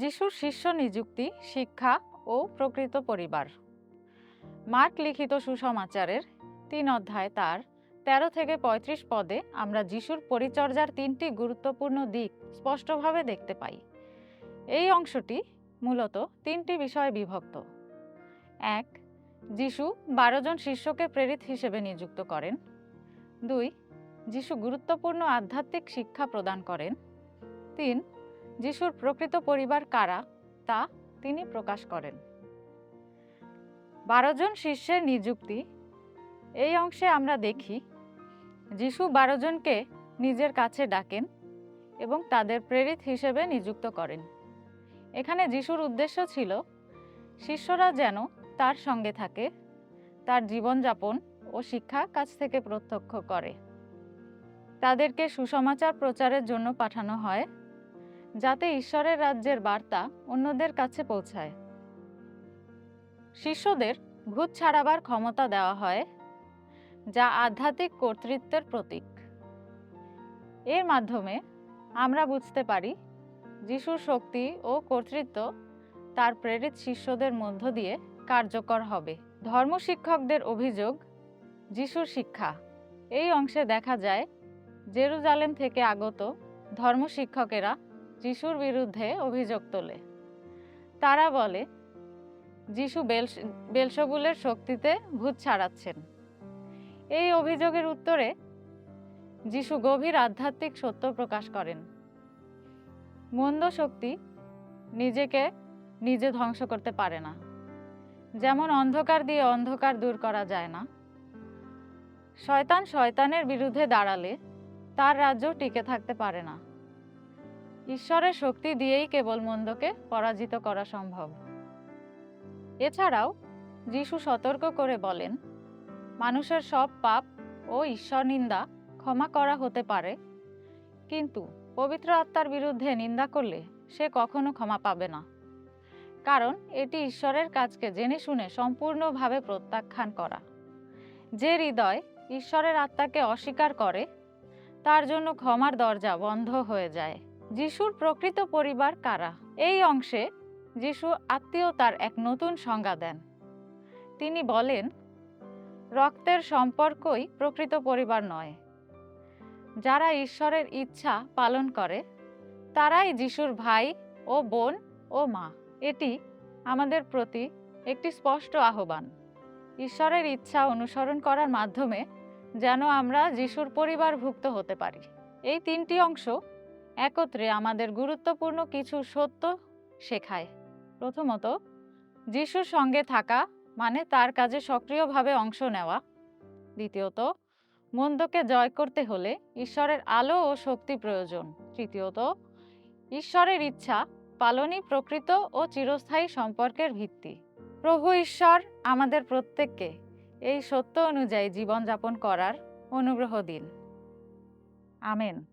যিশুর শিষ্য নিযুক্তি, শিক্ষা ও প্রকৃত পরিবার। মার্ক লিখিত সুসমাচারের তিন অধ্যায় তার তেরো থেকে পঁয়ত্রিশ পদে আমরা যিশুর পরিচর্যার তিনটি গুরুত্বপূর্ণ দিক স্পষ্টভাবে দেখতে পাই। এই অংশটি মূলত তিনটি বিষয়ে বিভক্ত। এক, যিশু বারো জন শিষ্যকে প্রেরিত হিসেবে নিযুক্ত করেন। দুই, যিশু গুরুত্বপূর্ণ আধ্যাত্মিক শিক্ষা প্রদান করেন। তিন যিশুর প্রকৃত পরিবার কারা, তা তিনি প্রকাশ করেন। বারো জন শিষ্যের নিযুক্তি। এই অংশে আমরা দেখি, যিশু বারো জনকে নিজের কাছে ডাকেন এবং তাদের প্রেরিত হিসেবে নিযুক্ত করেন। এখানে যিশুর উদ্দেশ্য ছিল, শিষ্যরা যেন তার সঙ্গে থাকে, তার জীবনযাপন ও শিক্ষা কাছ থেকে প্রত্যক্ষ করে। তাদেরকে সুসমাচার প্রচারের জন্য পাঠানো হয় যাতে ঈশ্বরের রাজ্যের বার্তা অন্যদের কাছে পৌঁছায়। শিষ্যদের ভূত ছাড়াবার ক্ষমতা দেওয়া হয়, যা আধ্যাত্মিক কর্তৃত্বের প্রতীক। এর মাধ্যমে আমরা বুঝতে পারি যিশুর শক্তি ও কর্তৃত্ব তার প্রেরিত শিষ্যদের মধ্য দিয়ে কার্যকর হবে। ধর্মশিক্ষকদের অভিযোগ, যিশুর শিক্ষা। এই অংশে দেখা যায়, জেরুজালেম থেকে আগত ধর্মশিক্ষকেরা যিশুর বিরুদ্ধে অভিযোগ তোলে। তারা বলে, যিশু বেলস বেলসবুলের শক্তিতে ভূত ছাড়াচ্ছেন। এই অভিযোগের উত্তরে যিশু গভীর আধ্যাত্মিক সত্য প্রকাশ করেন। মন্দ শক্তি নিজেকে নিজে ধ্বংস করতে পারে না। যেমন অন্ধকার দিয়ে অন্ধকার দূর করা যায় না। শয়তান শয়তানের বিরুদ্ধে দাঁড়ালে তার রাজ্য টিকে থাকতে পারে না। ঈশ্বরের শক্তি দিয়েই কেবল মন্দকে পরাজিত করা সম্ভব। এছাড়াও, যিশু সতর্ক করে বলেন, মানুষের সব পাপ ও ঈশ্বর নিন্দা ক্ষমা করা হতে পারে, কিন্তু পবিত্র আত্মার বিরুদ্ধে নিন্দা করলে সে কখনো ক্ষমা পাবে না। কারণ এটি ঈশ্বরের কাজকে জেনে শুনে সম্পূর্ণভাবে প্রত্যাখ্যান করা। যে হৃদয় ঈশ্বরের আত্মাকে অস্বীকার করে, তার জন্য ক্ষমার দরজা বন্ধ হয়ে যায়। যিশুর প্রকৃত পরিবার কারা? এই অংশে যিশু আত্মীয়তার এক নতুন সংজ্ঞা দেন। তিনি বলেন, রক্তের সম্পর্কই প্রকৃত পরিবার নয়। যারা ঈশ্বরের ইচ্ছা পালন করে, তারাই যিশুর ভাই ও বোন ও মা। এটি আমাদের প্রতি একটি স্পষ্ট আহ্বান। ঈশ্বরের ইচ্ছা অনুসরণ করার মাধ্যমে যেন আমরা যিশুর পরিবারভুক্ত হতে পারি। এই তিনটি অংশ একত্রে আমাদের গুরুত্বপূর্ণ কিছু সত্য শেখায়। প্রথমত, যিশুর সঙ্গে থাকা মানে তার কাজে সক্রিয়ভাবে অংশ নেওয়া। দ্বিতীয়ত, মন্দকে জয় করতে হলে ঈশ্বরের আলো ও শক্তি প্রয়োজন। তৃতীয়ত, ঈশ্বরের ইচ্ছা পালনই প্রকৃত ও চিরস্থায়ী সম্পর্কের ভিত্তি। প্রভু ঈশ্বর আমাদের প্রত্যেককে এই সত্য অনুযায়ী জীবনযাপন করার অনুগ্রহ দিন। আমেন।